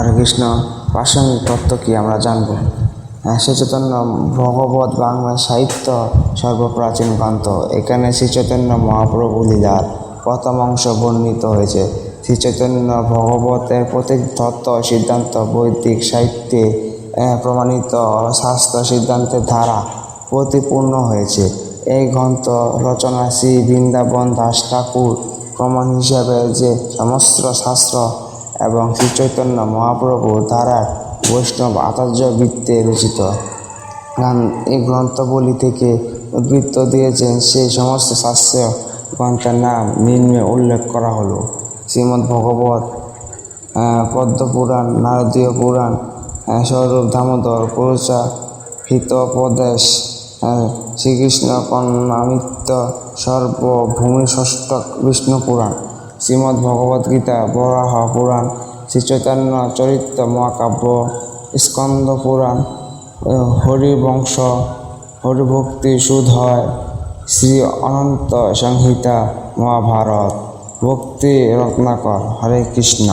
হরে কৃষ্ণ প্রাসঙ্গিক তত্ত্ব কি আমরা জানব? শ্রী চৈতন্য ভগবত বাংলা সাহিত্য সর্বপ্রাচীন গ্রন্থ। এখানে শ্রী চৈতন্য মহাপ্রভু লীলার প্রথম অংশ বর্ণিত হয়েছে। শ্রী চৈতন্য ভগবতের প্রত্যেক তত্ত্ব, সিদ্ধান্ত, বৈদিক সাহিত্যে প্রমাণিত শাস্ত্র সিদ্ধান্তের ধারা প্রতিপূর্ণ হয়েছে। এই গ্রন্থ রচনা শ্রী বৃন্দাবন দাস ঠাকুর প্রমাণ হিসাবে যে সমস্ত শাস্ত্র এবং শ্রী চৈতন্য মহাপ্রভু দ্বারা বৈষ্ণব আচার্য বৃত্তে রচিত। এই গ্রন্থগুলি থেকে উদ্বৃত্ত দিয়েছেন সেই সমস্ত শাস্ত্র গ্রন্থের নাম নিম্নে উল্লেখ করা হলো। শ্রীমদ্ ভগবত পদ্মপুরাণ নারদীয় পুরাণ স্বরূপ দামোদর পুরুষা হিতোপদেশ আহ, শ্রীকৃষ্ণ কন্যামিত্র সর্বভূমি ষষ্ঠক বিষ্ণু পুরাণ শ্রীমদ্ ভগবদ গীতা বরাহ পুরাণ, শ্রী চৈতন্য চরিত্র মহাকাব্য, স্কন্দ পুরাণ হরিবংশ, হরিভক্তি সুধয়, শ্রী অনন্ত সংহিতা, মহাভারত, ভক্তি রত্নাকর, হরে কৃষ্ণ।